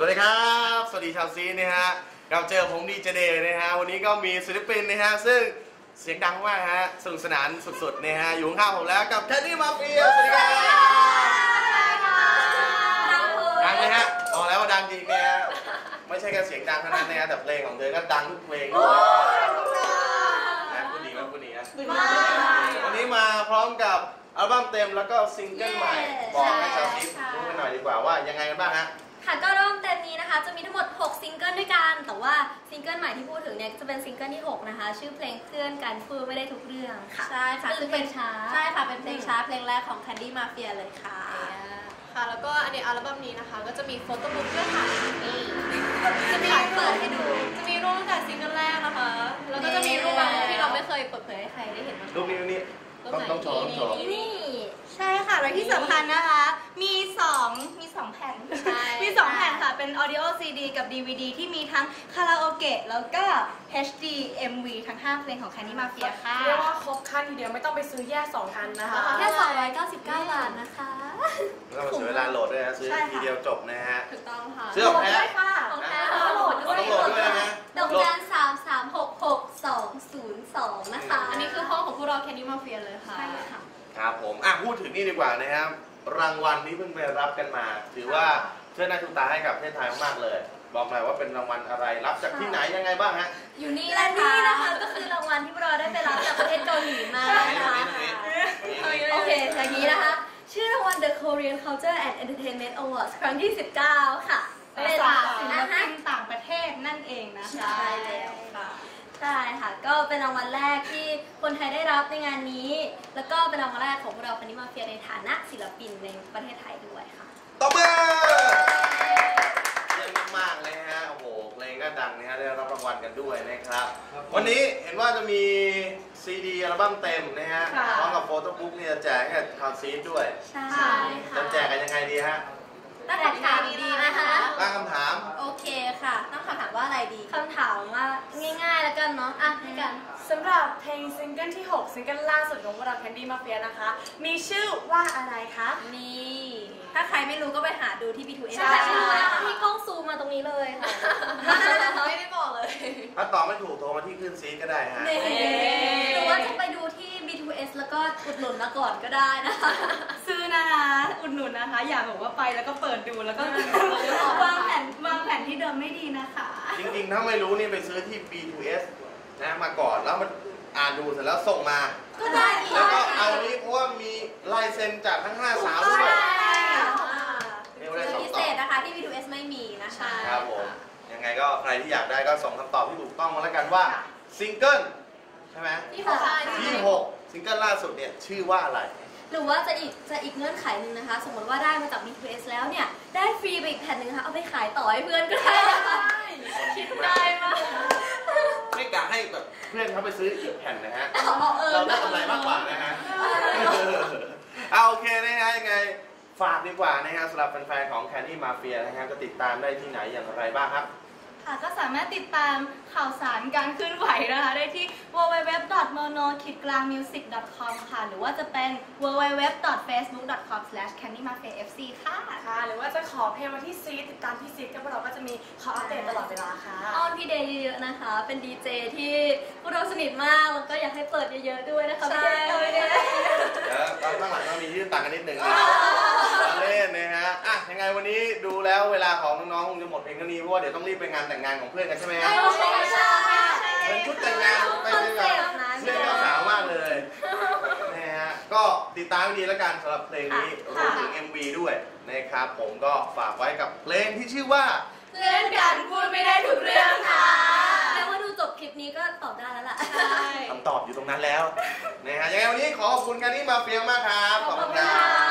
สวัสดีครับ สวัสดีชาวซีนนะฮะเราเจอผมดีเจเดย์นะฮะ วันนี้ก็มีศิลปินนะฮะ ซึ่งเสียงดังมากฮะสนุกสนานสุดๆนะฮะ อยู่ข้างๆผมแล้วกับแคดดี้มาเฟีย สวัสดีครับดังไหมฮะบอกแล้วว่าดังจริงนะฮะ ไม่ใช่แค่เสียงดังเท่านั้นนะฮะแต่เพลงของเธอก็ดังทุกเพลงด้วยนะคุณดีไหมคุณดีนะ วันนี้มาพร้อมกับอัลบั้มเต็มแล้วก็ซิงเกิลใหม่ Yes บอกให้ชาวซีใช่ค่ะรู้กันหน่อยดีกว่าว่ายังไงกันบ้างฮะ ค่ะก็เริ่มเต็ม นี้นะคะ จะมีทั้งหมด 6 ซิงเกิลด้วยกัน แต่ว่าซิงเกิลใหม่ที่พูดถึงเนี่ยจะเป็นซิงเกิลที่ 6 นะคะ ชื่อเพลงเพื่อนกันพูดไม่ได้ทุกเรื่องค่ะใช่ค่ะซึ่งเป็นช้าใช่ค่ะเป็นเพลงช้าเพลงแรกของ Candy Mafia เลยค่ะค่ะ แล้วก็อันในอัลบั้มนี้นะคะ ก็จะมีโฟโต้บุ๊กด้วยค่ะนี่จะมีเปิดให้ดู จะมีรูปตั้งแต่ซิงเกิลแรกนะคะ แล้วก็จะมีรูปบางรูปที่เราไม่เคยเปิดเผยให้ใครได้เห็นมาก่อนรูปนี้รูปนี้ต้องต้องโชว์ต้องโชว์นี่ใช่ค่ะและที่สำคัญนะคะ มี2มี2แผ่น ใช่มี2แผ่นค่ะ เป็น Audio CD กับ DVD ที่มีทั้งคาราโอเกะแล้วก็ HD MV ทั้ง 5 เพลงของ Candy Mafia ค่ะ เรียกว่าครบขั้นทีเดียวไม่ต้องไปซื้อแยก2อันนะคะ แค่ 299 บาทนะคะ ไม่ต้องมาเสียเวลาโหลดด้วยนะซื้อใช่ค่ะ ทีเดียวจบนะฮะ ถูกต้องค่ะ ซื้อของแท้ได้ค่ะ ของแท้อ๋อโหลดด้วย ต้องโหลดด้วยนะ ดอกโหลดจันสามสามหกหกสองศูนย์สองนะคะ อันนี้คือห้องของพวกเรา Candy Mafia เลยค่ะ ใช่ค่ะ ครับผม อะ พูดถึงนี่ดีกว่านะครับ รางวัลที่เพิ่งไปรับกันมา ถือว่าเชื่อหน้าชูตาให้กับประเทศไทยมากๆเลย บอกหน่อยว่าเป็นรางวัลอะไรรับจากที่ไหนยังไงบ้างฮะ อยู่นี่และนี่นะคะก็คือรางวัลที่พวกเราได้ไปรับจากประเทศเกาหลีมานะคะโอเคอย่างนี้นะคะ ชื่อรางวัล The Korean Culture and Entertainment Awards ครั้งที่ 19 ค่ะ เป็นเป็นศิลนะปิคะนต่างประเทศนั่นเองนะคะใช่แล้วค่ะ ใช่ค่ะ ก็เป็นรางวัลแรกที่คนไทยได้รับในงานนี้ แล้วก็เป็นรางวัลแรกของพวกเราคณิมาเฟียในฐานะศิลปินในประเทศไทยด้วยค่ะตบมือเยี่ยมมากๆเลยฮะโอ้โหเพลงก็ดังนะฮะได้รับรางวัลกันด้วยนะครับ วันนี้เห็นว่าจะมีซีดีอัลบั้มเต็มนะฮะค่ะ พร้อมกับโฟโต้บุ๊กเนี่ยแจกให้กับทาวซีดด้วยใช่จะแจกกันยังไงดีฮะตั้งคำถามดีนะคะ ตั้งคำถาม โอเคค่ะ ต้องคำถามว่าอะไรดีคำถามว่าง่ายๆแล้วกันเนาะอะให้กันสำหรับเพลงซิงเกิลที่ 6 ซิงเกิลล่าสุดของพวกเรา Candy Mafia นะคะ มีชื่อว่าอะไรคะนี่ถ้าใครไม่รู้ก็ไปหาดูที่ B2S ใช่ได้เลเลยยพี่กล้องซูมมาตรงนี้เลยค่ะไม่ได้บอกเลย ถ้าตอบไม่ถูกโทรมาที่ขึ้นซีดก็ได้ฮะหรือว่าจะไปดูที่ B2S แล้วก็อุดหนุนมาก่อนก็ได้นะคะซื้อนะคะอุดหนุนนะคะ อย่าบอกว่าไปแล้วก็เปิดดูแล้วก็วางแผนวางแผนที่เดิมไม่ดีนะคะ จริงๆ ถ้าไม่รู้นี่ไปซื้อที่ B2S นะมาก่อนแล้วมันอ่านดูเสร็จแล้วส่งมา ก็ได้อีกแล้วก็เอานี้เพราะว่ามีลายเซ็นจากทั้ง5สาวด้วย เรียกว่าได้สองพิตเศอบษนะคะที่ B2S ไม่มีนะคะครับผม ยังไงก็ใครที่อยากได้ก็ส่งคำตอบที่ถูกต้องมาแล้วกันว่าซิงเกิลใช่ไหมที่หกที่6ซิงเกิลล่าสุดเนี่ยชื่อว่าอะไร หรือว่าจะอีกจะอีกเงื่อนไขหนึ่งนะคะ สมมติว่าได้มาจาก B2S แล้วเนี่ย ได้ฟรีไปอีกแผ่นหนึ่งนะคะเอาไปขายต่อให้เพื่อนก็ได้นะคะ คิดได้มากไม่กะให้แบบเพื่อนเขาไปซื้ออีกแผ่นนะฮะเอาเออเราได้กำไรมากกว่านะฮะเอาโอเคนะฮะยังไงฝากดีกว่านะฮะสำหรับแฟนๆของ Candy Mafia นะฮะจะติดตามได้ที่ไหนอย่างไรบ้างครับ ค่ะก็สามารถติดตามข่าวสารการเคลื่อนไหวนะคะ ได้ที่ www.mono-music.com ค่ะ หรือว่าจะเป็น www.facebook.com/candymafiafc ค่ะค่ะ หรือว่าจะขอเพลงมาที่ซีดติดตามที่ซีดกับพวกเราก็จะมีเขาอัปเดตตลอดเวลาค่ะอ้อนพี่เดย์เยอะๆนะคะ เป็นดีเจที่พวกเราสนิทมาก แล้วก็อยากให้เปิดเยอะๆด้วยนะคะพี่เดย์พี่เดย์เดี๋ยวตอนข้างหลังก็มีที่ต่างกันนิดหนึ่งนะเล่นนะฮะอะยังไงวันนี้ดูแล้วเวลาของน้องๆคงจะหมดเพียงเท่านี้เพราะว่าเดี๋ยวต้องรีบไปงานแต่งงานของเพื่อนกันใช่ไหมฮะใช่ใช่เหมือนชุดแต่งงานไปเป็นแบบเสื้อเจ้าสาวมากเลยนะฮะก็ติดตามให้ดีแล้วกันสำหรับเพลงนี้รวมถึง MV ด้วยนะครับผมก็ฝากไว้กับเพลงที่ชื่อว่าเพื่อนกันพูดไม่ได้ทุกเรื่องค่ะแม้ว่าดูจบคลิปนี้ก็ตอบได้แล้วล่ะคำตอบอยู่ตรงนั้นแล้วนะฮะยังไงวันนี้ขอขอบคุณกันที่มาเฟียงมากครับขอบคุณครัขอบคุณค่ะบ